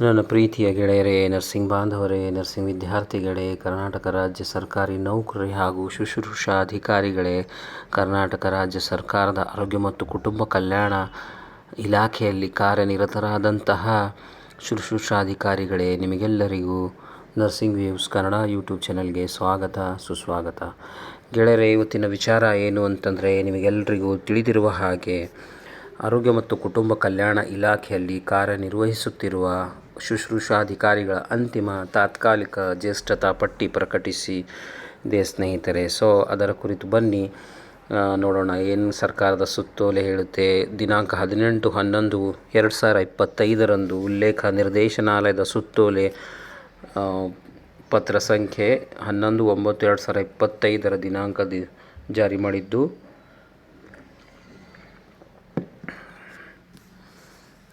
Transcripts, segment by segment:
ನನ್ನ ಪ್ರೀತಿಯ ಗೆಳೆಯರೇ ನರ್ಸಿಂಗ್ ಬಾಂಧವರೇ ನರ್ಸಿಂಗ್ ವಿದ್ಯಾರ್ಥಿಗಳೇ ಕರ್ನಾಟಕ ರಾಜ್ಯ ಸರ್ಕಾರಿ ನೌಕರಿ ಹಾಗೂ ಶುಶ್ರೂಷಾ ಅಧಿಕಾರಿಗಳೇ, ಕರ್ನಾಟಕ ರಾಜ್ಯ ಸರ್ಕಾರದ ಆರೋಗ್ಯ ಮತ್ತು ಕುಟುಂಬ ಕಲ್ಯಾಣ ಇಲಾಖೆಯಲ್ಲಿ ಕಾರ್ಯನಿರತರಾದಂತಹ ಶುಶ್ರೂಷಾಧಿಕಾರಿಗಳೇ ನಿಮಗೆಲ್ಲರಿಗೂ ನರ್ಸಿಂಗ್ ವ್ಯೂಸ್ ಕನ್ನಡ ಯೂಟ್ಯೂಬ್ ಚಾನಲ್ಗೆ ಸ್ವಾಗತ, ಸುಸ್ವಾಗತ. ಗೆಳೆಯರೇ, ಇವತ್ತಿನ ವಿಚಾರ ಏನು ಅಂತಂದರೆ ನಿಮಗೆಲ್ಲರಿಗೂ ತಿಳಿದಿರುವ ಹಾಗೆ ಆರೋಗ್ಯ ಮತ್ತು ಕುಟುಂಬ ಕಲ್ಯಾಣ ಇಲಾಖೆಯಲ್ಲಿ ಕಾರ್ಯನಿರ್ವಹಿಸುತ್ತಿರುವ ಶುಶ್ರೂಷಾಧಿಕಾರಿಗಳ ಅಂತಿಮ ತಾತ್ಕಾಲಿಕ ಜ್ಯೇಷ್ಠತಾ ಪಟ್ಟಿ ಪ್ರಕಟಿಸಿ ದೇ ಸ್ನೇಹಿತರೆ. ಸೊ ಅದರ ಕುರಿತು ಬನ್ನಿ. ನೋಡೋಣ ಏನು ಸರ್ಕಾರದ ಸುತ್ತೋಲೆ ಹೇಳುತ್ತೆ. ದಿನಾಂಕ ಹದಿನೆಂಟು ಹನ್ನೊಂದು ಎರಡು ಸಾವಿರ ಇಪ್ಪತ್ತೈದರಂದು ಉಲ್ಲೇಖ ನಿರ್ದೇಶನಾಲಯದ ಸುತ್ತೋಲೆ ಪತ್ರ ಸಂಖ್ಯೆ ಹನ್ನೊಂದು ಒಂಬತ್ತು ಎರಡು ಸಾವಿರ ಇಪ್ಪತ್ತೈದರ ದಿನಾಂಕ ಜಾರಿ ಮಾಡಿದ್ದು.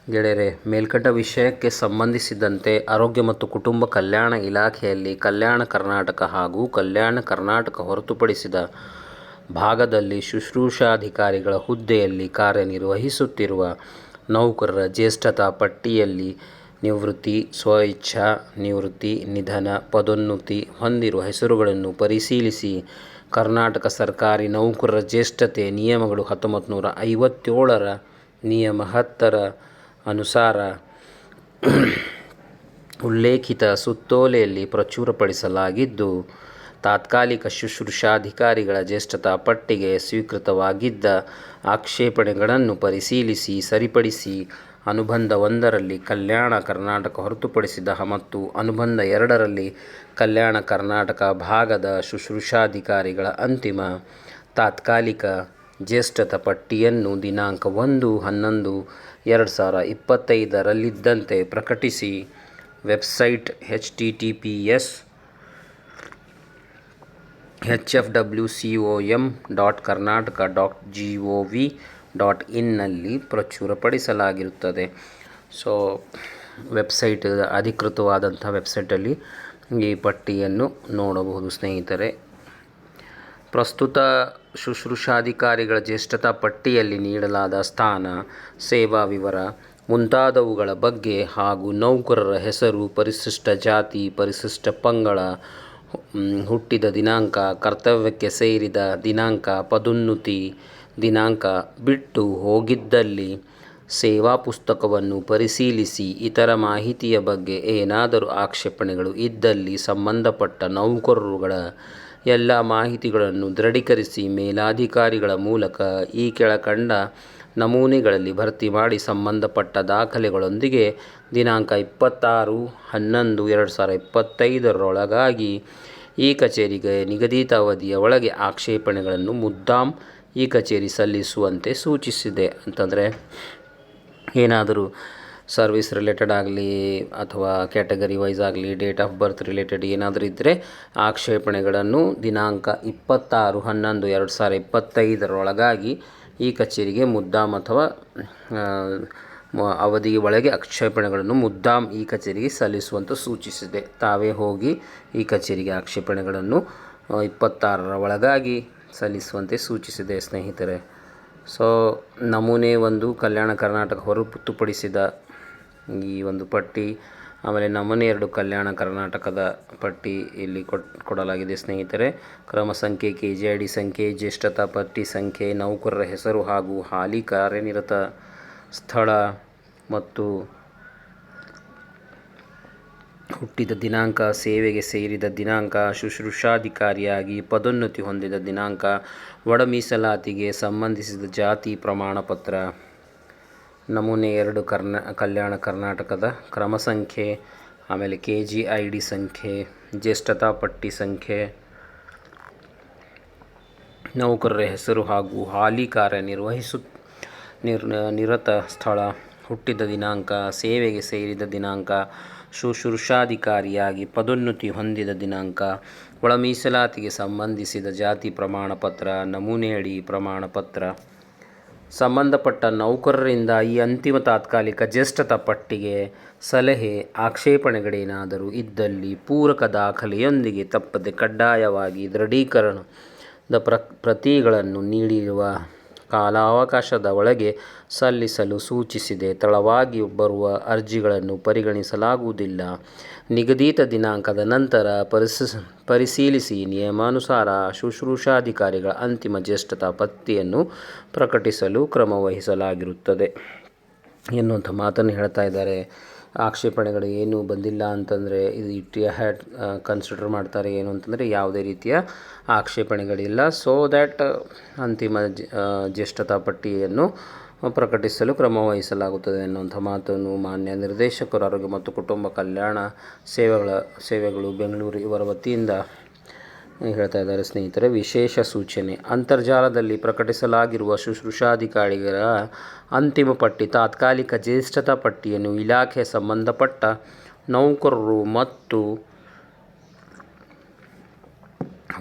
ಗೆಳೆಯರೆ ಮೇಲ್ಕಟ್ಟ ವಿಷಯಕ್ಕೆ ಸಂಬಂಧಿಸಿದಂತೆ ಆರೋಗ್ಯ ಮತ್ತು ಕುಟುಂಬ ಕಲ್ಯಾಣ ಇಲಾಖೆಯಲ್ಲಿ ಕಲ್ಯಾಣ ಕರ್ನಾಟಕ ಹಾಗೂ ಕಲ್ಯಾಣ ಕರ್ನಾಟಕ ಹೊರತುಪಡಿಸಿದ ಭಾಗದಲ್ಲಿ ಶುಶ್ರೂಷಾಧಿಕಾರಿಗಳ ಹುದ್ದೆಯಲ್ಲಿ ಕಾರ್ಯನಿರ್ವಹಿಸುತ್ತಿರುವ ನೌಕರರ ಜ್ಯೇಷ್ಠತಾ ಪಟ್ಟಿಯಲ್ಲಿ ನಿವೃತ್ತಿ, ಸ್ವಇಚ್ಛಾ, ನಿವೃತ್ತಿ, ನಿಧನ, ಪದೋನ್ನತಿ ಹೊಂದಿರುವ ಹೆಸರುಗಳನ್ನು ಪರಿಶೀಲಿಸಿ ಕರ್ನಾಟಕ ಸರ್ಕಾರಿ ನೌಕರರ ಜ್ಯೇಷ್ಠತೆ ನಿಯಮಗಳು ಹತ್ತೊಂಬತ್ತು ನೂರ ಐವತ್ತೇಳರ ನಿಯಮ ಹತ್ತರ ಅನುಸಾರ ಉಲ್ಲೇಖಿತ ಸುತ್ತೋಲೆಯಲ್ಲಿ ಪ್ರಚುರಪಡಿಸಲಾಗಿದ್ದು, ತಾತ್ಕಾಲಿಕ ಶುಶ್ರೂಷಾಧಿಕಾರಿಗಳ ಜ್ಯೇಷ್ಠತಾ ಪಟ್ಟಿಗೆ ಸ್ವೀಕೃತವಾಗಿದ್ದ ಆಕ್ಷೇಪಣೆಗಳನ್ನು ಪರಿಶೀಲಿಸಿ ಸರಿಪಡಿಸಿ ಅನುಬಂಧ ಒಂದರಲ್ಲಿ ಕಲ್ಯಾಣ ಕರ್ನಾಟಕ ಹೊರತುಪಡಿಸಿದ ಮತ್ತು ಅನುಬಂಧ ಎರಡರಲ್ಲಿ ಕಲ್ಯಾಣ ಕರ್ನಾಟಕ ಭಾಗದ ಶುಶ್ರೂಷಾಧಿಕಾರಿಗಳ ಅಂತಿಮ ತಾತ್ಕಾಲಿಕ ಜ್ಯೇಷ್ಠತಾ ಪಟ್ಟಿಯನ್ನು ದಿನಾಂಕ ಒಂದು ಹನ್ನೊಂದು ಎರಡು ಸಾವಿರ ಇಪ್ಪತ್ತೈದರಲ್ಲಿದ್ದಂತೆ ಪ್ರಕಟಿಸಿ website H T T P S H F W C O M dot Karnataka dot G O V dot ಇನ್ನಲ್ಲಿ ಪ್ರಚುರಪಡಿಸಲಾಗಿರುತ್ತದೆ. ಸೊ ವೆಬ್ಸೈಟ್ ಅಧಿಕೃತವಾದಂಥ ವೆಬ್ಸೈಟಲ್ಲಿ ಈ ಪಟ್ಟಿಯನ್ನು ನೋಡಬಹುದು ಸ್ನೇಹಿತರೆ. ಪ್ರಸ್ತುತ ಶುಶ್ರೂಷಾಧಿಕಾರಿಗಳ ಜ್ಯೇಷ್ಠತಾ ಪಟ್ಟಿಯಲ್ಲಿ ನೀಡಲಾದ ಸ್ಥಾನ, ಸೇವಾ ವಿವರ ಮುಂತಾದವುಗಳ ಬಗ್ಗೆ ಹಾಗೂ ನೌಕರರ ಹೆಸರು, ಪರಿಶಿಷ್ಟ ಜಾತಿ, ಪರಿಶಿಷ್ಟ ಪಂಗಡ ಹುಟ್ಟಿದ ದಿನಾಂಕ, ಕರ್ತವ್ಯಕ್ಕೆ ಸೇರಿದ ದಿನಾಂಕ, ಪದೋನ್ನತಿ ದಿನಾಂಕ ಬಿಟ್ಟು ಹೋಗಿದ್ದಲ್ಲಿ ಸೇವಾ ಪುಸ್ತಕವನ್ನು ಪರಿಶೀಲಿಸಿ ಇತರ ಮಾಹಿತಿಯ ಬಗ್ಗೆ ಏನಾದರೂ ಆಕ್ಷೇಪಣೆಗಳು ಇದ್ದಲ್ಲಿ ಸಂಬಂಧಪಟ್ಟ ನೌಕರರುಗಳ ಎಲ್ಲ ಮಾಹಿತಿಗಳನ್ನು ದೃಢೀಕರಿಸಿ ಮೇಲಾಧಿಕಾರಿಗಳ ಮೂಲಕ ಈ ಕೆಳಕಂಡ ನಮೂನೆಗಳಲ್ಲಿ ಭರ್ತಿ ಮಾಡಿ ಸಂಬಂಧಪಟ್ಟ ದಾಖಲೆಗಳೊಂದಿಗೆ ದಿನಾಂಕ ಇಪ್ಪತ್ತಾರು ಹನ್ನೊಂದು ಎರಡು ಸಾವಿರ ಇಪ್ಪತ್ತೈದರೊಳಗಾಗಿ ಈ ಕಚೇರಿಗೆ ನಿಗದಿತ ಅವಧಿಯ ಒಳಗೆ ಆಕ್ಷೇಪಣೆಗಳನ್ನು ಮುದ್ದಾಂ ಈ ಕಚೇರಿ ಸಲ್ಲಿಸುವಂತೆ ಸೂಚಿಸಿದೆ. ಅಂತಂದರೆ ಏನಾದರೂ ಸರ್ವಿಸ್ ರಿಲೇಟೆಡ್ ಆಗಲಿ ಅಥವಾ ಕ್ಯಾಟಗರಿ ವೈಸ್ ಆಗಲಿ, ಡೇಟ್ ಆಫ್ ಬರ್ತ್ ರಿಲೇಟೆಡ್ ಏನಾದರೂ ಇದ್ದರೆ ಆಕ್ಷೇಪಣೆಗಳನ್ನು ದಿನಾಂಕ ಇಪ್ಪತ್ತಾರು ಹನ್ನೊಂದು ಎರಡು ಸಾವಿರ ಇಪ್ಪತ್ತೈದರೊಳಗಾಗಿ ಈ ಕಚೇರಿಗೆ ಮುದ್ದಾಮ್ ಅಥವಾ ಅವಧಿಗೆ ಒಳಗೆ ಆಕ್ಷೇಪಣೆಗಳನ್ನು ಮುದ್ದಾಮ್ ಈ ಕಚೇರಿಗೆ ಸಲ್ಲಿಸುವಂತೆ ಸೂಚಿಸಿದೆ. ತಾವೇ ಹೋಗಿ ಈ ಕಚೇರಿಗೆ ಆಕ್ಷೇಪಣೆಗಳನ್ನು ಇಪ್ಪತ್ತಾರರ ಒಳಗಾಗಿ ಸಲ್ಲಿಸುವಂತೆ ಸೂಚಿಸಿದೆ ಸ್ನೇಹಿತರೆ. ಸೊ, ನಮೂನೆ ಒಂದು ಕಲ್ಯಾಣ ಕರ್ನಾಟಕ ಹೊರತುಪಡಿಸಿದ ಈ ಒಂದು ಪಟ್ಟಿ, ಆಮೇಲೆ ನಮೂನೆ ಎರಡು ಕಲ್ಯಾಣ ಕರ್ನಾಟಕದ ಪಟ್ಟಿ ಇಲ್ಲಿ ಕೊಡಲಾಗಿದೆ ಸ್ನೇಹಿತರೆ. ಕ್ರಮ ಸಂಖ್ಯೆ ಕೆ ಜೆ ಐ ಡಿ ಸಂಖ್ಯೆ, ಜ್ಯೇಷ್ಠತಾ ಪಟ್ಟಿ ಸಂಖ್ಯೆ, ನೌಕರರ ಹೆಸರು ಹಾಗೂ ಹಾಲಿ ಕಾರ್ಯನಿರತ ಸ್ಥಳ ಮತ್ತು ಹುಟ್ಟಿದ ದಿನಾಂಕ, ಸೇವೆಗೆ ಸೇರಿದ ದಿನಾಂಕ, ಶುಶ್ರೂಷಾಧಿಕಾರಿಯಾಗಿ ಪದೋನ್ನತಿ ಹೊಂದಿದ ದಿನಾಂಕ, ಒಡಮೀಸಲಾತಿಗೆ ಸಂಬಂಧಿಸಿದ ಜಾತಿ ಪ್ರಮಾಣಪತ್ರ ನಮೂನೆ ಎರಡು ಕರ್ನಾ, ಕಲ್ಯಾಣ ಕರ್ನಾಟಕದ ಕ್ರಮ ಸಂಖ್ಯೆ, ಆಮೇಲೆ ಕೆ ಜಿ ಐ ಡಿ ಸಂಖ್ಯೆ, ಜ್ಯೇಷ್ಠತಾ ಪಟ್ಟಿ ಸಂಖ್ಯೆ, ನೌಕರರ ಹೆಸರು ಹಾಗೂ ಹಾಲಿ ಕಾರ್ಯನಿರ್ವಹಿಸು, ನಿರ್, ನಿರತ ಸ್ಥಳ, ಹುಟ್ಟಿದ ದಿನಾಂಕ, ಸೇವೆಗೆ ಸೇರಿದ ದಿನಾಂಕ, ಶುಶ್ರೂಷಾಧಿಕಾರಿಯಾಗಿ ಪದೋನ್ನತಿ ಹೊಂದಿದ ದಿನಾಂಕ, ಒಳ ಮೀಸಲಾತಿಗೆ ಸಂಬಂಧಿಸಿದ ಜಾತಿ ಪ್ರಮಾಣಪತ್ರ, ನಮೂನೆಯಡಿ ಪ್ರಮಾಣಪತ್ರ. ಸಂಬಂಧಪಟ್ಟ ನೌಕರರಿಂದ ಈ ಅಂತಿಮ ತಾತ್ಕಾಲಿಕ ಜ್ಯೇಷ್ಠತ ಪಟ್ಟಿಗೆ ಸಲಹೆ, ಆಕ್ಷೇಪಣೆಗಳೇನಾದರೂ ಇದ್ದಲ್ಲಿ ಪೂರಕ ದಾಖಲೆಯೊಂದಿಗೆ ತಪ್ಪದೆ ಕಡ್ಡಾಯವಾಗಿ ದೃಢೀಕರಣದ ಪ್ರ, ಪ್ರತಿಗಳನ್ನು ನೀಡಿರುವ ಕಾಲಾವಕಾಶದ ಒಳಗೆ ಸಲ್ಲಿಸಲು ಸೂಚಿಸಿದೆ. ತಳವಾಗಿ ಬರುವ ಅರ್ಜಿಗಳನ್ನು ಪರಿಗಣಿಸಲಾಗುವುದಿಲ್ಲ. ನಿಗದಿತ ದಿನಾಂಕದ ನಂತರ ಪರಿಸ, ಪರಿಶೀಲಿಸಿ ನಿಯಮಾನುಸಾರ ಶುಶ್ರೂಷಾಧಿಕಾರಿಗಳ ಅಂತಿಮ ಜ್ಯೇಷ್ಠತಾ ಪಟ್ಟಿಯನ್ನು ಪ್ರಕಟಿಸಲು ಕ್ರಮ ವಹಿಸಲಾಗಿರುತ್ತದೆ. ಎನ್ನುವಂಥ ಮಾತನ್ನು ಹೇಳ್ತಾ ಇದ್ದಾರೆ. ಆಕ್ಷೇಪಣೆಗಳು ಏನು ಬಂದಿಲ್ಲ ಅಂತಂದರೆ ಇದು ಇಟ್ ಹ್ಯಾಟ್ ಕನ್ಸಿಡರ್ ಮಾಡ್ತಾರೆ ಏನು ಅಂತಂದರೆ ಯಾವುದೇ ರೀತಿಯ ಆಕ್ಷೇಪಣೆಗಳಿಲ್ಲ. ಸೋ ದ್ಯಾಟ್ ಅಂತಿಮ ಜ್ಯೇಷ್ಠತಾ ಪಟ್ಟಿಯನ್ನು ಪ್ರಕಟಿಸಲು ಕ್ರಮ ವಹಿಸಲಾಗುತ್ತದೆ ಎನ್ನುವಂಥ ಮಾತನ್ನು ಮಾನ್ಯ ನಿರ್ದೇಶಕರು, ಆರೋಗ್ಯ ಮತ್ತು ಕುಟುಂಬ ಕಲ್ಯಾಣ ಸೇವೆಗಳ, ಸೇವೆಗಳು ಬೆಂಗಳೂರು ಇವರ ವತಿಯಿಂದ ಹೇಳ್ತಾ ಇದ್ದಾರೆ ಸ್ನೇಹಿತರೆ. ವಿಶೇಷ ಸೂಚನೆ. ಅಂತರ್ಜಾಲದಲ್ಲಿ ಪ್ರಕಟಿಸಲಾಗಿರುವ ಶುಶ್ರೂಷಾಧಿಕಾರಿಗಳ ಅಂತಿಮ ಪಟ್ಟಿ, ತಾತ್ಕಾಲಿಕ ಜ್ಯೇಷ್ಠತಾ ಪಟ್ಟಿಯನ್ನು ಇಲಾಖೆ ಸಂಬಂಧಪಟ್ಟ ನೌಕರರು ಮತ್ತು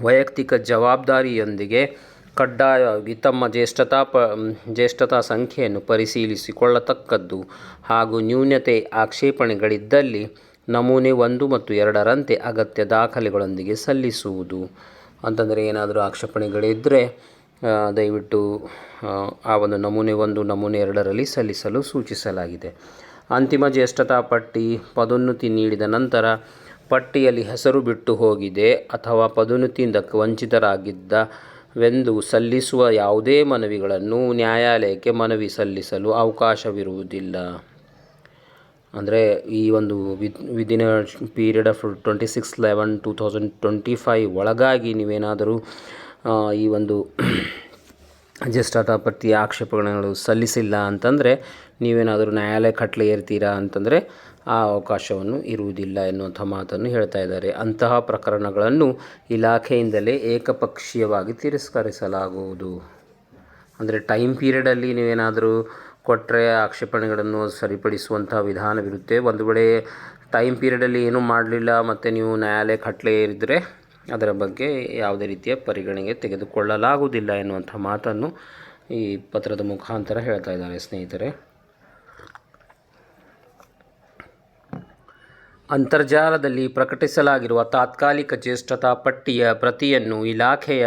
ವೈಯಕ್ತಿಕ ಜವಾಬ್ದಾರಿಯೊಂದಿಗೆ ಕಡ್ಡಾಯವಾಗಿ ತಮ್ಮ ಜ್ಯೇಷ್ಠತಾ ಪ ಜ್ಯೇಷ್ಠತಾ ಸಂಖ್ಯೆಯನ್ನು ಪರಿಶೀಲಿಸಿಕೊಳ್ಳತಕ್ಕದ್ದು ಹಾಗೂ ನ್ಯೂನತೆ ಆಕ್ಷೇಪಣೆಗಳಿದ್ದಲ್ಲಿ ನಮೂನೆ ಒಂದು ಮತ್ತು ಎರಡರಂತೆ ಅಗತ್ಯ ದಾಖಲೆಗಳೊಂದಿಗೆ ಸಲ್ಲಿಸುವುದು. ಅಂತಂದರೆ ಏನಾದರೂ ಆಕ್ಷೇಪಣೆಗಳಿದ್ದರೆ ದಯವಿಟ್ಟು ಆ, ಒಂದು ನಮೂನೆ ಒಂದು ನಮೂನೆ ಎರಡರಲ್ಲಿ ಸಲ್ಲಿಸಲು ಸೂಚಿಸಲಾಗಿದೆ. ಅಂತಿಮ ಜ್ಯೇಷ್ಠತಾ ಪಟ್ಟಿ ಪದೋನ್ನತಿ ನೀಡಿದ ನಂತರ ಪಟ್ಟಿಯಲ್ಲಿ ಹೆಸರು ಬಿಟ್ಟು ಹೋಗಿದೆ ಅಥವಾ ಪದೋನ್ನತಿಯಿಂದ ವಂಚಿತರಾಗಿದ್ದವೆಂದು ಸಲ್ಲಿಸುವ ಯಾವುದೇ ಮನವಿಗಳನ್ನು ನ್ಯಾಯಾಲಯಕ್ಕೆ ಮನವಿ ಸಲ್ಲಿಸಲು ಅವಕಾಶವಿರುವುದಿಲ್ಲ. ಅಂದರೆ ಈ ಒಂದು within period of twenty six eleven two thousand twenty five ಒಳಗಾಗಿ ನೀವೇನಾದರೂ ಈ ಒಂದು ಜ್ಯೇಷ್ಠತಾ ಪ್ರತಿ ಆಕ್ಷೇಪಗಳನ್ನು ಸಲ್ಲಿಸಿಲ್ಲ ಅಂತಂದರೆ ನೀವೇನಾದರೂ ನ್ಯಾಯಾಲಯ ಕಟ್ಲೆ ಏರ್ತೀರಾ ಅಂತಂದರೆ ಆ ಅವಕಾಶವನ್ನು ಇರುವುದಿಲ್ಲ ಎನ್ನುವಂಥ ಮಾತನ್ನು ಹೇಳ್ತಾ ಇದ್ದಾರೆ. ಅಂತಹ ಪ್ರಕರಣಗಳನ್ನು ಇಲಾಖೆಯಿಂದಲೇ ಏಕಪಕ್ಷೀಯವಾಗಿ ತಿರಸ್ಕರಿಸಲಾಗುವುದು. ಅಂದರೆ ಟೈಮ್ ಪೀರಿಯಡಲ್ಲಿ ನೀವೇನಾದರೂ ಕೊಟ್ಟರೆ ಆಕ್ಷೇಪಣೆಗಳನ್ನು ಸರಿಪಡಿಸುವಂಥ ವಿಧಾನವಿರುತ್ತೆ. ಒಂದು ವೇಳೆ ಟೈಮ್ ಪೀರಿಯಡಲ್ಲಿ ಏನೂ ಮಾಡಲಿಲ್ಲ ಮತ್ತು ನೀವು ನ್ಯಾಯಾಲಯ ಕಟ್ಲೇ ಇದ್ದರೆ ಅದರ ಬಗ್ಗೆ ಯಾವುದೇ ರೀತಿಯ ಪರಿಗಣನೆಗೆ ತೆಗೆದುಕೊಳ್ಳಲಾಗುವುದಿಲ್ಲ ಎನ್ನುವಂಥ ಮಾತನ್ನು ಈ ಪತ್ರದ ಮುಖಾಂತರ ಹೇಳ್ತಾ ಇದ್ದಾರೆ ಸ್ನೇಹಿತರೆ. ಅಂತರ್ಜಾಲದಲ್ಲಿ ಪ್ರಕಟಿಸಲಾಗಿರುವ ತಾತ್ಕಾಲಿಕ ಜ್ಯೇಷ್ಠತಾ ಪಟ್ಟಿಯ ಪ್ರತಿಯನ್ನು ಇಲಾಖೆಯ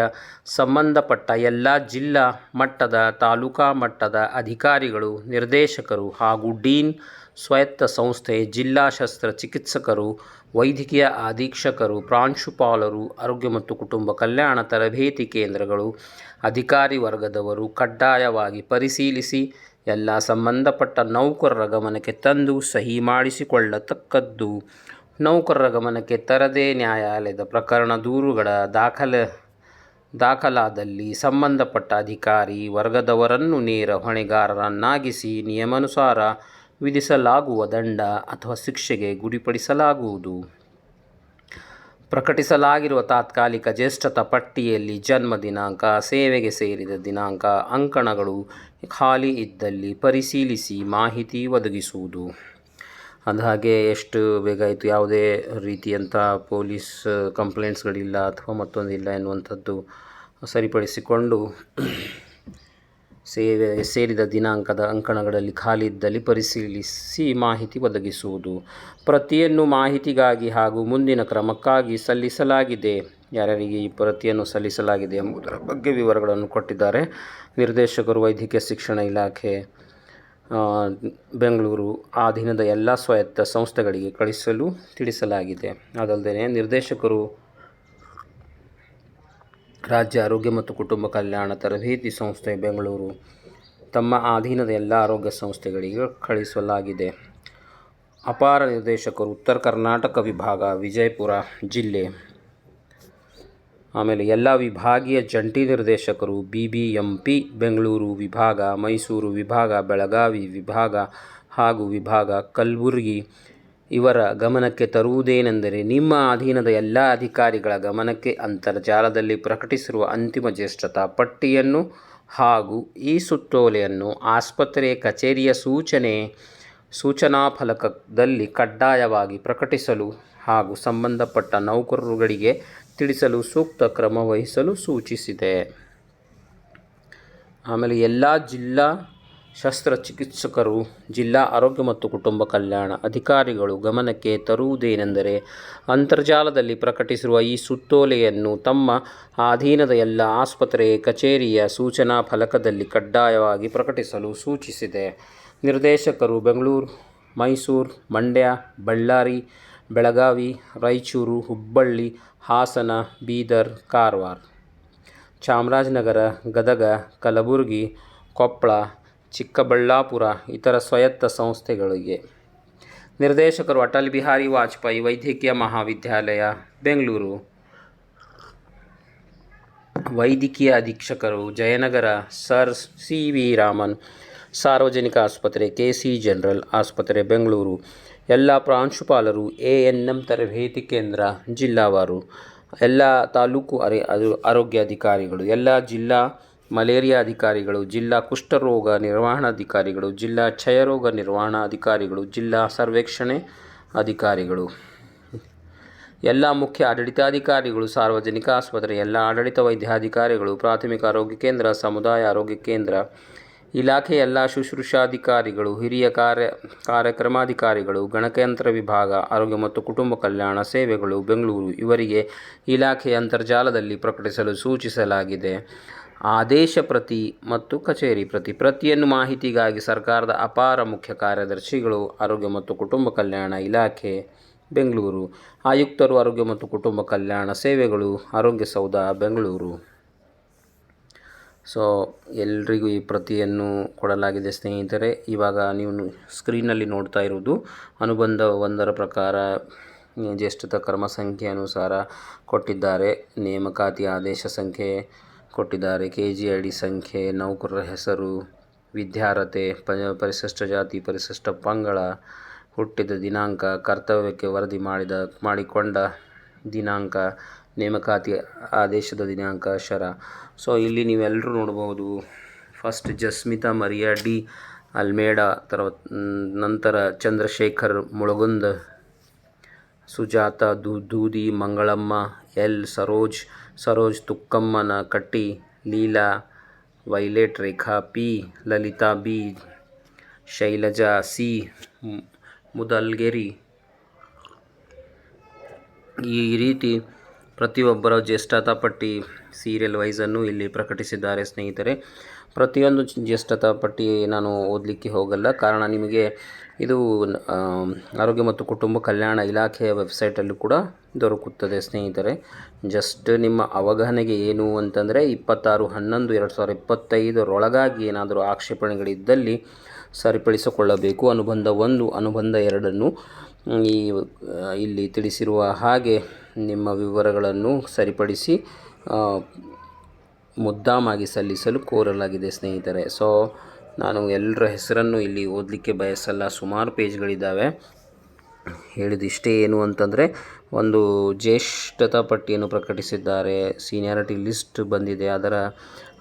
ಸಂಬಂಧಪಟ್ಟ ಎಲ್ಲ ಜಿಲ್ಲಾ ಮಟ್ಟದ ತಾಲೂಕಾ ಮಟ್ಟದ ಅಧಿಕಾರಿಗಳು, ನಿರ್ದೇಶಕರು ಹಾಗೂ ಡೀನ್ ಸ್ವಾಯತ್ತ ಸಂಸ್ಥೆ ಜಿಲ್ಲಾ ಶಸ್ತ್ರಚಿಕಿತ್ಸಕರು ವೈದ್ಯಕೀಯ ಅಧೀಕ್ಷಕರು, ಪ್ರಾಂಶುಪಾಲರು, ಆರೋಗ್ಯ ಮತ್ತು ಕುಟುಂಬ ಕಲ್ಯಾಣ ತರಬೇತಿ ಕೇಂದ್ರಗಳು, ಅಧಿಕಾರಿ ವರ್ಗದವರು ಕಡ್ಡಾಯವಾಗಿ ಪರಿಶೀಲಿಸಿ ಎಲ್ಲ ಸಂಬಂಧಪಟ್ಟ ನೌಕರರ ಗಮನಕ್ಕೆ ತಂದು ಸಹಿ ಮಾಡಿಸಿಕೊಳ್ಳತಕ್ಕದ್ದು. ನೌಕರರ ಗಮನಕ್ಕೆ ತರದೆ ನ್ಯಾಯಾಲಯದ ಪ್ರಕರಣ ದೂರುಗಳ ದಾಖಲೆ, ದಾಖಲಾದಲ್ಲಿ ಸಂಬಂಧಪಟ್ಟ ಅಧಿಕಾರಿ ವರ್ಗದವರನ್ನು ನೇರ ಹೊಣೆಗಾರರನ್ನಾಗಿಸಿ ನಿಯಮಾನುಸಾರ ವಿಧಿಸಲಾಗುವ ದಂಡ ಅಥವಾ ಶಿಕ್ಷೆಗೆ ಗುರಿಪಡಿಸಲಾಗುವುದು. ಪ್ರಕಟಿಸಲಾಗಿರುವ ತಾತ್ಕಾಲಿಕ ಜ್ಯೇಷ್ಠತಾ ಪಟ್ಟಿಯಲ್ಲಿ ಜನ್ಮ ದಿನಾಂಕ, ಸೇವೆಗೆ ಸೇರಿದ ದಿನಾಂಕ, ಅಂಕಣಗಳು ಖಾಲಿ ಇದ್ದಲ್ಲಿ ಪರಿಶೀಲಿಸಿ ಮಾಹಿತಿ ಒದಗಿಸುವುದು. ಅಂದಹಾಗೆ ಎಷ್ಟು ಬೇಗ ಆಯಿತು, ಯಾವುದೇ ರೀತಿಯಂಥ ಪೊಲೀಸ್ ಕಂಪ್ಲೇಂಟ್ಸ್ಗಳಿಲ್ಲ ಅಥವಾ ಮತ್ತೊಂದಿಲ್ಲ ಎನ್ನುವಂಥದ್ದು ಸರಿಪಡಿಸಿಕೊಂಡು ಸೇವೆ ಸೇರಿದ ದಿನಾಂಕದ ಅಂಕಣಗಳಲ್ಲಿ ಖಾಲಿ ಇದ್ದಲ್ಲಿ ಪರಿಶೀಲಿಸಿ ಮಾಹಿತಿ ಒದಗಿಸುವುದು. ಪ್ರತಿಯನ್ನು ಮಾಹಿತಿಗಾಗಿ ಹಾಗೂ ಮುಂದಿನ ಕ್ರಮಕ್ಕಾಗಿ ಸಲ್ಲಿಸಲಾಗಿದೆ. ಯಾರ್ಯಾರಿಗೆ ಈ ಪ್ರತಿಯನ್ನು ಸಲ್ಲಿಸಲಾಗಿದೆ ಎಂಬುದರ ಬಗ್ಗೆ ವಿವರಗಳನ್ನು ಕೊಟ್ಟಿದ್ದಾರೆ. ನಿರ್ದೇಶಕರು, ವೈದ್ಯಕೀಯ ಶಿಕ್ಷಣ ಇಲಾಖೆ ಬೆಂಗಳೂರು ಅಧೀನದ ಎಲ್ಲ ಸ್ವಾಯತ್ತ ಸಂಸ್ಥೆಗಳಿಗೆ ಕಳಿಸಲು ತಿಳಿಸಲಾಗಿದೆ. ಅದಲ್ಲದೆ ನಿರ್ದೇಶಕರು, ರಾಜ್ಯ ಆರೋಗ್ಯ ಮತ್ತು ಕುಟುಂಬ ಕಲ್ಯಾಣ ತರಬೇತಿ ಸಂಸ್ಥೆ ಬೆಂಗಳೂರು ತಮ್ಮ ಅಧೀನದ ಎಲ್ಲ ಆರೋಗ್ಯ ಸಂಸ್ಥೆಗಳಿಗೆ ಕಳಿಸಲಾಗಿದೆ. ಅಪಾರ ನಿರ್ದೇಶಕರು, ಉತ್ತರ ಕರ್ನಾಟಕ ವಿಭಾಗ, ವಿಜಯಪುರ ಜಿಲ್ಲೆ ಆಮೇಲೆ ಎಲ್ಲ ವಿಭಾಗೀಯ ಜಂಟಿ ನಿರ್ದೇಶಕರು B B M P Bengaluru ವಿಭಾಗ, ಮೈಸೂರು ವಿಭಾಗ, ಬೆಳಗಾವಿ ವಿಭಾಗ ಹಾಗೂ ವಿಭಾಗ ಕಲಬುರಗಿ. ಇವರ ಗಮನಕ್ಕೆ ತರುವುದೇನೆಂದರೆ ನಿಮ್ಮ ಅಧೀನದ ಎಲ್ಲ ಅಧಿಕಾರಿಗಳ ಗಮನಕ್ಕೆ ಅಂತರ್ಜಾಲದಲ್ಲಿ ಪ್ರಕಟಿಸಿರುವ ಅಂತಿಮ ಜ್ಯೇಷ್ಠತಾ ಪಟ್ಟಿಯನ್ನು ಹಾಗೂ ಈ ಸುತ್ತೋಲೆಯನ್ನು ಆಸ್ಪತ್ರೆ ಕಚೇರಿಯ ಸೂಚನೆ ಸೂಚನಾ ಫಲಕದಲ್ಲಿ ಕಡ್ಡಾಯವಾಗಿ ಪ್ರಕಟಿಸಲು ಹಾಗೂ ಸಂಬಂಧಪಟ್ಟ ನೌಕರರುಗಳಿಗೆ ತಿಳಿಸಲು ಸೂಕ್ತ ಕ್ರಮ ವಹಿಸಲು ಸೂಚಿಸಿದೆ. ಆಮೇಲೆ ಎಲ್ಲ ಜಿಲ್ಲಾ ಶಸ್ತ್ರಚಿಕಿತ್ಸಕರು, ಜಿಲ್ಲಾ ಆರೋಗ್ಯ ಮತ್ತು ಕುಟುಂಬ ಕಲ್ಯಾಣ ಅಧಿಕಾರಿಗಳು ಗಮನಕ್ಕೆ ತರುವುದೇನೆಂದರೆ, ಅಂತರ್ಜಾಲದಲ್ಲಿ ಪ್ರಕಟಿಸಿರುವ ಈ ಸುತ್ತೋಲೆಯನ್ನು ತಮ್ಮ ಅಧೀನದ ಎಲ್ಲ ಆಸ್ಪತ್ರೆ, ಕಚೇರಿಯ ಸೂಚನಾ ಫಲಕದಲ್ಲಿ ಕಡ್ಡಾಯವಾಗಿ ಪ್ರಕಟಿಸಲು ಸೂಚಿಸಿದೆ. ನಿರ್ದೇಶಕರು ಬೆಂಗಳೂರು, ಮೈಸೂರು, ಮಂಡ್ಯ, ಬಳ್ಳಾರಿ ಬೆಳಗಾವಿ, ರಾಯಚೂರು, ಹುಬ್ಬಳ್ಳಿ, ಹಾಸನ, ಬೀದರ್, ಕಾರವಾರ. ಚಾಮರಾಜನಗರ, ಗದಗ, ಕಲಬುರಗಿ, ಕೊಪ್ಪಳ, ಚಿಕ್ಕಬಳ್ಳಾಪುರ ಇತರ ಸ್ವಾಯತ್ತ ಸಂಸ್ಥೆಗಳಿಗೆ. ನಿರ್ದೇಶಕರು ಅಟಲ್ ಬಿಹಾರಿ ವಾಜಪೇಯಿ ವೈದ್ಯಕೀಯ ಮಹಾವಿದ್ಯಾಲಯ, ಬೆಂಗಳೂರು. ವೈದ್ಯಕೀಯ ಅಧೀಕ್ಷಕರು Jayanagar, Sir C V Raman, ಸಾರ್ವಜನಿಕ ಆಸ್ಪತ್ರೆ ಕೆ ಸಿ ಜನರಲ್ ಆಸ್ಪತ್ರೆ, ಬೆಂಗಳೂರು. ಎಲ್ಲ ಪ್ರಾಂಶುಪಾಲರು ಎ ಎನ್ ಎಂ ತರಬೇತಿ ಕೇಂದ್ರ, ಜಿಲ್ಲಾವಾರು, ಎಲ್ಲ ತಾಲೂಕು ಅರೆ ಅದು ಆರೋಗ್ಯಾಧಿಕಾರಿಗಳು ಎಲ್ಲ ಜಿಲ್ಲಾ ಮಲೇರಿಯಾ ಅಧಿಕಾರಿಗಳು, ಜಿಲ್ಲಾ ಕುಷ್ಠರೋಗ ನಿರ್ವಹಣಾಧಿಕಾರಿಗಳು ಜಿಲ್ಲಾ ಕ್ಷಯರೋಗ ನಿರ್ವಹಣಾ ಅಧಿಕಾರಿಗಳು, ಜಿಲ್ಲಾ ಸರ್ವೇಕ್ಷಣೆ ಅಧಿಕಾರಿಗಳು. ಎಲ್ಲ ಮುಖ್ಯ ಆಡಳಿತಾಧಿಕಾರಿಗಳು, ಸಾರ್ವಜನಿಕ ಆಸ್ಪತ್ರೆ, ಎಲ್ಲ ಆಡಳಿತ ವೈದ್ಯಾಧಿಕಾರಿಗಳು, ಪ್ರಾಥಮಿಕ ಆರೋಗ್ಯ ಕೇಂದ್ರ, ಸಮುದಾಯ ಆರೋಗ್ಯ ಕೇಂದ್ರ ಇಲಾಖೆಯ ಎಲ್ಲ ಶುಶ್ರೂಷಾಧಿಕಾರಿಗಳು, ಹಿರಿಯ ಕಾರ್ಯ, ಕಾರ್ಯಕ್ರಮಾಧಿಕಾರಿಗಳು, ಗಣಕಯಂತ್ರ ವಿಭಾಗ, ಆರೋಗ್ಯ ಮತ್ತು ಕುಟುಂಬ ಕಲ್ಯಾಣ ಸೇವೆಗಳು ಬೆಂಗಳೂರು ಇವರಿಗೆ ಇಲಾಖೆಯ ಅಂತರ್ಜಾಲದಲ್ಲಿ ಪ್ರಕಟಿಸಲು ಸೂಚಿಸಲಾಗಿದೆ. ಆದೇಶ ಪ್ರತಿ ಮತ್ತು ಕಚೇರಿ ಪ್ರತಿ ಪ್ರತಿಯನ್ನು ಮಾಹಿತಿಗಾಗಿ ಸರ್ಕಾರದ ಅಪಾರ ಮುಖ್ಯ ಕಾರ್ಯದರ್ಶಿಗಳು, ಆರೋಗ್ಯ ಮತ್ತು ಕುಟುಂಬ ಕಲ್ಯಾಣ ಇಲಾಖೆ, ಬೆಂಗಳೂರು. ಆಯುಕ್ತರು, ಆರೋಗ್ಯ ಮತ್ತು ಕುಟುಂಬ ಕಲ್ಯಾಣ ಸೇವೆಗಳು, ಆರೋಗ್ಯ ಸೌಧ, ಬೆಂಗಳೂರು. ಸೊ ಎಲ್ರಿಗೂ ಈ ಪ್ರತಿಯನ್ನು ಕೊಡಲಾಗಿದೆ ಸ್ನೇಹಿತರೆ. ಇವಾಗ ನೀವು ಸ್ಕ್ರೀನಲ್ಲಿ ನೋಡ್ತಾ ಇರುವುದು ಅನುಬಂಧ ಒಂದರ ಪ್ರಕಾರ ಜ್ಯೇಷ್ಠತ ಕ್ರಮ ಸಂಖ್ಯೆ ಅನುಸಾರ ಕೊಟ್ಟಿದ್ದಾರೆ. ನೇಮಕಾತಿ ಆದೇಶ ಸಂಖ್ಯೆ ಕೊಟ್ಟಿದ್ದಾರೆ. ಕೆ ಜಿ ಐ ಡಿ ಸಂಖ್ಯೆ, ನೌಕರರ ಹೆಸರು, ವಿದ್ಯಾರ್ಹತೆ ಪರಿಶಿಷ್ಟ ಜಾತಿ, ಪರಿಶಿಷ್ಟ ಪಂಗಡ ಹುಟ್ಟಿದ ದಿನಾಂಕ, ಕರ್ತವ್ಯಕ್ಕೆ ವರದಿ ಮಾಡಿದ, ಮಾಡಿಕೊಂಡ ದಿನಾಂಕ ನೇಮಕಾತಿ ಆದೇಶದ ದಿನಾಂಕ ಶರ. ಸೊ ಇಲ್ಲಿ ನೀವೆಲ್ಲರೂ ನೋಡ್ಬೋದು first Jasmita Maria D Almeida ತರ ನಂತರ ಚಂದ್ರಶೇಖರ್ ಮುಳಗುಂದ, ಸುಜಾತ ದೂ, Doodi, Mangalamma, L Saroj Saroj Tukkammanakatti, Leela, Violet Rekha P, Lalitha B, Shailaja C Mudalgeri. ಈ ರೀತಿ ಪ್ರತಿಯೊಬ್ಬರ ಜ್ಯೇಷ್ಠತಾ ಪಟ್ಟಿ ಸೀರಿಯಲ್ ವೈಸನ್ನು ಇಲ್ಲಿ ಪ್ರಕಟಿಸಿದ್ದಾರೆ ಸ್ನೇಹಿತರೆ. ಪ್ರತಿಯೊಂದು ಜ್ಯೇಷ್ಠತಾ ಪಟ್ಟಿ ನಾನು ಓದಲಿಕ್ಕೆ ಹೋಗಲ್ಲ. ಕಾರಣ ನಿಮಗೆ ಇದು ಆರೋಗ್ಯ ಮತ್ತು ಕುಟುಂಬ ಕಲ್ಯಾಣ ಇಲಾಖೆಯ ವೆಬ್ಸೈಟಲ್ಲೂ ಕೂಡ ದೊರಕುತ್ತದೆ ಸ್ನೇಹಿತರೆ. ಜಸ್ಟ್ ನಿಮ್ಮ ಅವಗಹನೆಗೆ ಏನು ಅಂತಂದರೆ, ಇಪ್ಪತ್ತಾರು ಹನ್ನೊಂದು ಎರಡು ಸಾವಿರದ ಇಪ್ಪತ್ತೈದರೊಳಗಾಗಿ ಏನಾದರೂ ಆಕ್ಷೇಪಣೆಗಳಿದ್ದಲ್ಲಿ ಸರಿಪಡಿಸಿಕೊಳ್ಳಬೇಕು. ಅನುಬಂಧ ಒಂದು, ಅನುಬಂಧ ಎರಡನ್ನು ಈ ಇಲ್ಲಿ ತಿಳಿಸಿರುವ ಹಾಗೆ ನಿಮ್ಮ ವಿವರಗಳನ್ನು ಸರಿಪಡಿಸಿ ಮುದ್ದಾಮಾಗಿ ಸಲ್ಲಿಸಲು ಕೋರಲಾಗಿದೆ ಸ್ನೇಹಿತರೆ. ಸೊ ನಾನು ಎಲ್ಲರ ಹೆಸರನ್ನು ಇಲ್ಲಿ ಓದಲಿಕ್ಕೆ ಬಯಸಲ್ಲ. ಸುಮಾರು ಪೇಜ್ಗಳಿದ್ದಾವೆ. ಹೇಳಿದಿಷ್ಟೇ ಏನು ಅಂತಂದರೆ, ಒಂದು ಜ್ಯೇಷ್ಠತಾ ಪಟ್ಟಿಯನ್ನು ಪ್ರಕಟಿಸಿದ್ದಾರೆ. ಸೀನಿಯಾರಿಟಿ ಲಿಸ್ಟ್ ಬಂದಿದೆ. ಅದರ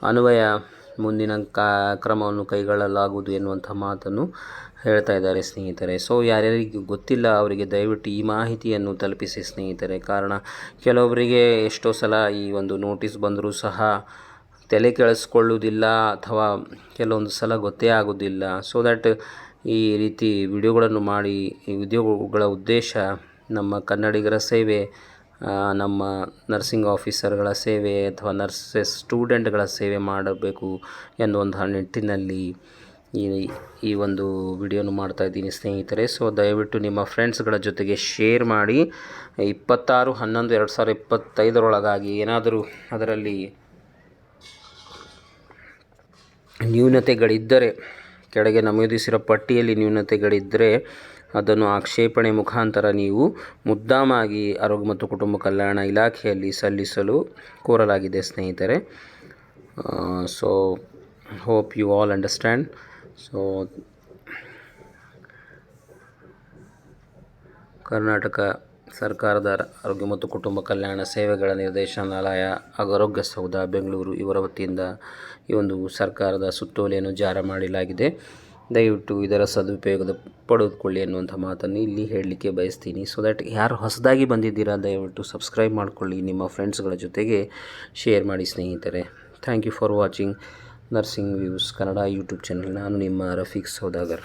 ಅನ್ವಯ ಮುಂದಿನ ಕ್ರಮವನ್ನು ಕೈಗೊಳ್ಳಲಾಗುವುದು ಎನ್ನುವಂಥ ಮಾತನ್ನು ಹೇಳ್ತಾ ಇದ್ದಾರೆ ಸ್ನೇಹಿತರೆ. ಸೊ ಯಾರ್ಯಾರಿಗೆ ಗೊತ್ತಿಲ್ಲ, ಅವರಿಗೆ ದಯವಿಟ್ಟು ಈ ಮಾಹಿತಿಯನ್ನು ತಲುಪಿಸಿ ಸ್ನೇಹಿತರೆ. ಕಾರಣ, ಕೆಲವೊಬ್ಬರಿಗೆ ಎಷ್ಟೋ ಸಲ ಈ ಒಂದು ನೋಟಿಸ್ ಬಂದರೂ ಸಹ ತಲೆ ಕೆಡಿಸ್ಕೊಳ್ಳುವುದಿಲ್ಲ ಅಥವಾ ಕೆಲವೊಂದು ಸಲ ಗೊತ್ತೇ ಆಗೋದಿಲ್ಲ ಸೊ ದ್ಯಾಟ್ ಈ ರೀತಿ ವಿಡಿಯೋಗಳನ್ನು ಮಾಡಿ, ಈ ಉದ್ಯೋಗಗಳ ಉದ್ದೇಶ ನಮ್ಮ ಕನ್ನಡಿಗರ ಸೇವೆ ನಮ್ಮ ನರ್ಸಿಂಗ್ ಆಫೀಸರ್ಗಳ ಸೇವೆ ಅಥವಾ ನರ್ಸಸ್ ಸ್ಟೂಡೆಂಟ್ಗಳ ಸೇವೆ ಮಾಡಬೇಕು ಎನ್ನುವಂತಹ ನಿಟ್ಟಿನಲ್ಲಿ ಈ ಈ ಒಂದು ವಿಡಿಯೋನು ಮಾಡ್ತಾ ಇದ್ದೀನಿ ಸ್ನೇಹಿತರೆ. ಸೊ ದಯವಿಟ್ಟು ನಿಮ್ಮ ಫ್ರೆಂಡ್ಸ್ಗಳ ಜೊತೆಗೆ ಶೇರ್ ಮಾಡಿ. ಇಪ್ಪತ್ತಾರು, ಹನ್ನೊಂದು, ಎರಡು ಸಾವಿರ ಇಪ್ಪತ್ತೈದರೊಳಗಾಗಿ ಏನಾದರೂ ಅದರಲ್ಲಿ ನ್ಯೂನತೆಗಳಿದ್ದರೆ, ಕೆಳಗೆ ನಮೂದಿಸಿರೋ ಪಟ್ಟಿಯಲ್ಲಿ ನ್ಯೂನತೆಗಳಿದ್ದರೆ, ಅದನ್ನು ಆಕ್ಷೇಪಣೆ ಮುಖಾಂತರ ನೀವು ಮುದ್ದಾಮಾಗಿ ಆರೋಗ್ಯ ಮತ್ತು ಕುಟುಂಬ ಕಲ್ಯಾಣ ಇಲಾಖೆಯಲ್ಲಿ ಸಲ್ಲಿಸಲು ಕೋರಲಾಗಿದೆ ಸ್ನೇಹಿತರೆ. So hope you all understand so Karnataka ಸರ್ಕಾರದ ಆರೋಗ್ಯ ಮತ್ತು ಕುಟುಂಬ ಕಲ್ಯಾಣ ಸೇವೆಗಳ ನಿರ್ದೇಶನಾಲಯ ಹಾಗೂ ಆರೋಗ್ಯ ಸೌಧ ಬೆಂಗಳೂರು ಇವರ ವತಿಯಿಂದ ಈ ಒಂದು ಸರ್ಕಾರದ ಸುತ್ತೋಲೆಯನ್ನು ಜಾರಿ ಮಾಡಲಾಗಿದೆ. ದಯವಿಟ್ಟು ಇದರ ಸದುಪಯೋಗದ ಪಡೆದುಕೊಳ್ಳಿ ಅನ್ನುವಂಥ ಮಾತನ್ನು ಇಲ್ಲಿ ಹೇಳಲಿಕ್ಕೆ ಬಯಸ್ತೀನಿ. ಸೊ ದ್ಯಾಟ್ ಯಾರು ಹೊಸದಾಗಿ ಬಂದಿದ್ದೀರಾ, ದಯವಿಟ್ಟು ಸಬ್ಸ್ಕ್ರೈಬ್ ಮಾಡಿಕೊಳ್ಳಿ. ನಿಮ್ಮ ಫ್ರೆಂಡ್ಸ್ಗಳ ಜೊತೆಗೆ ಶೇರ್ ಮಾಡಿ ಸ್ನೇಹಿತರೆ. Thank you for watching nursing views Kannada YouTube channel. ನಾನು ನಿಮ್ಮ ರಫೀಕ್ ಸೌದಾಗರ್.